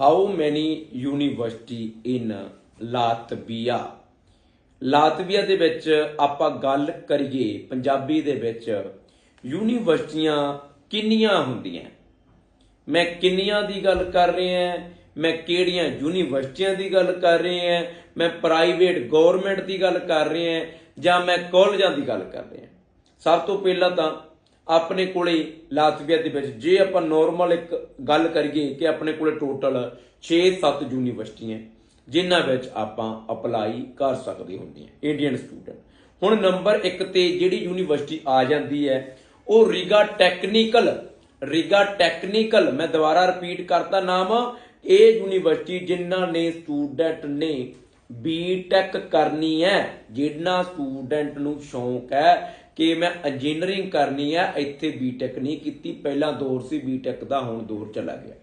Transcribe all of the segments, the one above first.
How many university in Latvia Latvia ਦੇ ਵਿੱਚ ਆਪਾਂ ਗੱਲ ਕਰੀਏ, ਪੰਜਾਬੀ ਦੇ ਵਿੱਚ ਯੂਨੀਵਰਸਿਟੀਆਂ ਕਿੰਨੀਆਂ ਹੁੰਦੀਆਂ? ਮੈਂ ਕਿੰਨੀਆਂ ਦੀ ਗੱਲ ਕਰ ਰਿਹਾ ਮੈਂ ਕਿਹੜੀਆਂ ਯੂਨੀਵਰਸਿਟੀਆਂ ਦੀ ਗੱਲ ਕਰ ਰਿਹਾ ਮੈਂ ਪ੍ਰਾਈਵੇਟ ਗਵਰਨਮੈਂਟ ਦੀ ਗੱਲ ਕਰ ਰਿਹਾ ਜਾਂ ਮੈਂ ਕਾਲਜਾਂ ਦੀ ਗੱਲ ਕਰ ਰਿਹਾ ਸਭ ਤੋਂ ਪਹਿਲਾਂ ਤਾਂ ਆਪਣੇ ਕੋਲੇ ਲਾਤਵੀਆ ਦੇ ਵਿੱਚ। ਜੇ ਆਪਾਂ ਨਾਰਮਲ ਇੱਕ ਗੱਲ ਕਰੀਏ ਕਿ ਆਪਣੇ ਕੋਲੇ ਟੋਟਲ 6-7 ਯੂਨੀਵਰਸਿਟੀਆਂ ਜਿਨ੍ਹਾਂ ਵਿੱਚ ਆਪਾਂ ਅਪਲਾਈ ਕਰ ਸਕਦੇ ਹੁੰਦੇ ਹਾਂ ਇੰਡੀਅਨ ਸਟੂਡੈਂਟ ਹੁਣ ਨੰਬਰ 1 ਤੇ ਜਿਹੜੀ ਯੂਨੀਵਰਸਿਟੀ ਆ ਜਾਂਦੀ ਹੈ, ਉਹ ਰੀਗਾ ਟੈਕਨੀਕਲ ਰੀਗਾ ਟੈਕਨੀਕਲ ਮੈਂ ਦੁਬਾਰਾ ਰਿਪੀਟ ਕਰਤਾ ਨਾਮ, ਇਹ ਯੂਨੀਵਰਸਿਟੀ ਜਿਨ੍ਹਾਂ ਨੇ ਸਟੂਡੈਂਟ ਨੇ ਬੀਟੈਕ ਕਰਨੀ ਹੈ, ਜਿੰਨਾ ਸਟੂਡੈਂਟ ਨੂੰ ਸ਼ੌਂਕ ਹੈ ਕਿ ਮੈਂ ਇੰਜੀਨੀਅਰਿੰਗ ਕਰਨੀ ਹੈ, ਇੱਥੇ ਬੀਟੈਕ ਨਹੀਂ ਕੀਤੀ। ਪਹਿਲਾਂ ਦੌਰ ਸੀ ਬੀਟੈਕ ਦਾ, ਹੁਣ ਦੌਰ ਚਲਾ ਗਿਆ।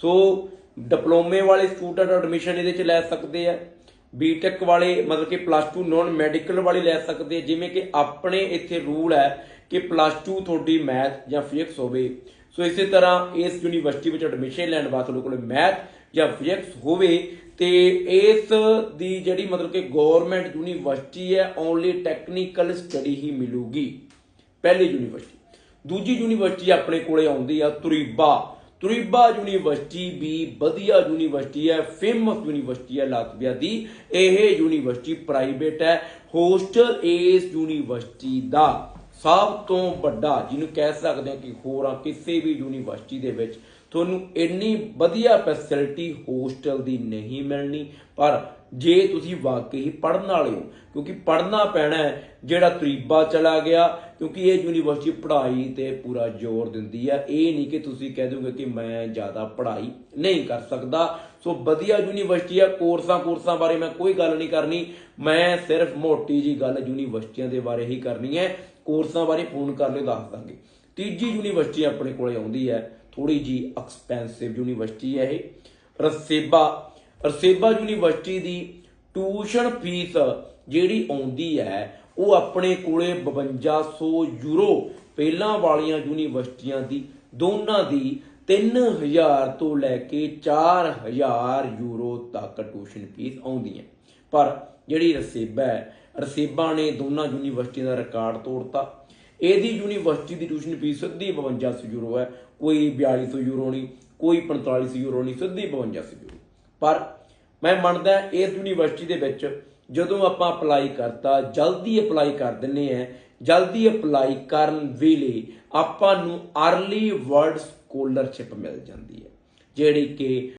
ਸੋ ਡਿਪਲੋਮੇ ਵਾਲੇ ਸਟੂਡੈਂਟ ਐਡਮਿਸ਼ਨ ਇਹਦੇ ਚ ਲੈ ਸਕਦੇ ਆ। ਬੀਟੈਕ ਵਾਲੇ, ਮਤਲਬ ਕਿ ਪਲੱਸ 2 ਨਾਨ ਮੈਡੀਕਲ ਵਾਲੇ ਲੈ ਸਕਦੇ ਆ। ਜਿਵੇਂ ਕਿ ਆਪਣੇ ਇੱਥੇ ਰੂਲ ਹੈ ਕਿ ਪਲੱਸ 2 ਤੁਹਾਡੀ ਮੈਥ ਜਾਂ ਫਿਜ਼ਿਕਸ ਹੋਵੇ। ਸੋ ਇਸੇ ਤਰ੍ਹਾਂ ਇਸ ਯੂਨੀਵਰਸਿਟੀ ਵਿੱਚ ਐਡਮਿਸ਼ਨ ਲੈਣ ਵਾਸਤੇ ਤੁਹਾਡੇ ਕੋਲ ਮੈਥ ਜਾਂ ਫਿਜ਼ਿਕਸ ਹੋਵੇ ਤੇ ਇਸ ਦੀ ਜਿਹੜੀ ਮਤਲਬ ਕਿ ਗਵਰਨਮੈਂਟ ਯੂਨੀਵਰਸਿਟੀ ਹੈ ਓਨਲੀ ਟੈਕਨੀਕਲ ਸਟੱਡੀ ਹੀ ਮਿਲੂਗੀ, ਪਹਿਲੀ ਯੂਨੀਵਰਸਿਟੀ ਦੂਜੀ ਯੂਨੀਵਰਸਿਟੀ ਆਪਣੇ ਕੋਲੇ ਆਉਂਦੀ ਆ, ਤੁਰੀਬਾ। ਤੁਰੀਬਾ ਯੂਨੀਵਰਸਿਟੀ ਵੀ ਵਧੀਆ ਯੂਨੀਵਰਸਿਟੀ ਹੈ ਫੇਮਸ ਯੂਨੀਵਰਸਿਟੀ ਹੈ ਲਾਤਵੀਆ ਦੀ। ਇਹ ਯੂਨੀਵਰਸਿਟੀ ਪ੍ਰਾਈਵੇਟ ਹੈ ਹੋਸਟਲ ਇਸ ਯੂਨੀਵਰਸਿਟੀ ਦਾ। ਸਭ ਤੋਂ ਵੱਡਾ ਜਿਹਨੂੰ ਕਹਿ ਸਕਦੇ ਹਾਂ ਕਿ ਹੋਰਾਂ ਕਿਸੇ ਵੀ ਯੂਨੀਵਰਸਿਟੀ ਦੇ ਵਿੱਚ ਤੁਹਾਨੂੰ ਇੰਨੀ ਵਧੀਆ ਫੈਸਿਲਿਟੀ ਹੋਸਟਲ ਦੀ ਨਹੀਂ ਮਿਲਣੀ। ਪਰ ਜੇ ਤੁਸੀਂ ਵਾਕਈ ਹੀ ਪੜਨ ਵਾਲੇ ਹੋ, ਕਿਉਂਕਿ ਪੜਨਾ ਪੈਣਾ ਹੈ, ਜਿਹੜਾ ਤਰੀਬਾ ਚਲਾ ਗਿਆ, ਕਿਉਂਕਿ ਇਹ ਯੂਨੀਵਰਸਿਟੀ ਪੜ੍ਹਾਈ ਤੇ ਪੂਰਾ ਜ਼ੋਰ ਦਿੰਦੀ ਹੈ ਇਹ ਨਹੀਂ ਕਿ ਤੁਸੀਂ ਕਹਿ ਦੋਗੇ ਕਿ ਮੈਂ ਜ਼ਿਆਦਾ ਪੜ੍ਹਾਈ ਨਹੀਂ ਕਰ ਸਕਦਾ। ਸੋ ਵਧੀਆ ਯੂਨੀਵਰਸਿਟੀ ਹੈ ਕੋਰਸਾਂ ਕੋਰਸਾਂ ਬਾਰੇ ਮੈਂ ਕੋਈ ਗੱਲ ਨਹੀਂ ਕਰਨੀ। ਮੈਂ ਸਿਰਫ ਮੋਟੀ ਜੀ ਗੱਲ ਯੂਨੀਵਰਸਿਟੀਆਂ ਦੇ ਬਾਰੇ ਹੀ ਕਰਨੀ ਹੈ। ਕੋਰਸਾਂ ਬਾਰੇ ਫੋਨ ਕਰ ਲਿਓ, ਦੱਸ ਦਾਂਗੇ। ਤੀਜੀ ਯੂਨੀਵਰਸਿਟੀ ਆਪਣੇ ਕੋਲੇ ਆਉਂਦੀ ਹੈ ਥੋੜੀ ਜੀ ਐਕਸਪੈਂਸਿਵ ਯੂਨੀਵਰਸਿਟੀ ਹੈ ਇਹ, ਰਸੇਬਾ। ਰਸੇਬਾ ਯੂਨੀਵਰਸਿਟੀ ਦੀ ਟਿਊਸ਼ਨ ਫੀਸ ਜਿਹੜੀ ਆਉਂਦੀ ਹੈ, ਉਹ ਆਪਣੇ ਕੋਲੇ 5200 ਯੂਰੋ, ਪਹਿਲਾਂ ਵਾਲੀਆਂ ਯੂਨੀਵਰਸਿਟੀਆਂ ਦੀ, ਦੋਨਾਂ ਦੀ 3000 ਤੋਂ ਲੈ ਕੇ 4000 ਯੂਰੋ ਤੱਕ ਟਿਊਸ਼ਨ ਫੀਸ ਆਉਂਦੀ ਹੈ। ਪਰ ਜਿਹੜੀ ਰਸੇਬਾ ਹੈ, ਰਸੇਬਾ ਨੇ ਦੋਨਾਂ ਯੂਨੀਵਰਸਿਟੀਆਂ ਦਾ ਰਿਕਾਰਡ ਤੋੜਤਾ। ਇਹਦੀ ਯੂਨੀਵਰਸਿਟੀ ਦੀ ਟਿਊਸ਼ਨ ਫੀਸ ਸਿੱਧੀ 5200 ਯੂਰੋ ਹੈ। ਕੋਈ 4200 ਯੂਰੋ ਨਹੀਂ, ਕੋਈ 4500 ਯੂਰੋ ਨਹੀਂ, ਸਿੱਧੀ 5200 ਯੂਰੋ। ਪਰ ਮੈਂ ਮੰਨਦਾ ਇਸ ਯੂਨੀਵਰਸਿਟੀ ਦੇ ਵਿੱਚ ਜਦੋਂ ਆਪਾਂ ਅਪਲਾਈ ਕਰਤਾ, ਜਲਦੀ ਅਪਲਾਈ ਕਰ ਦਿੰਨੇ ਆ ਜਲਦੀ ਅਪਲਾਈ ਕਰਨ ਵੇਲੇ ਆਪਾਂ ਨੂੰ ਅਰਲੀ ਵਰਡ ਸਕਾਲਰਸ਼ਿਪ ਮਿਲ ਜਾਂਦੀ ਹੈ ਜਿਹੜੀ ਕਿ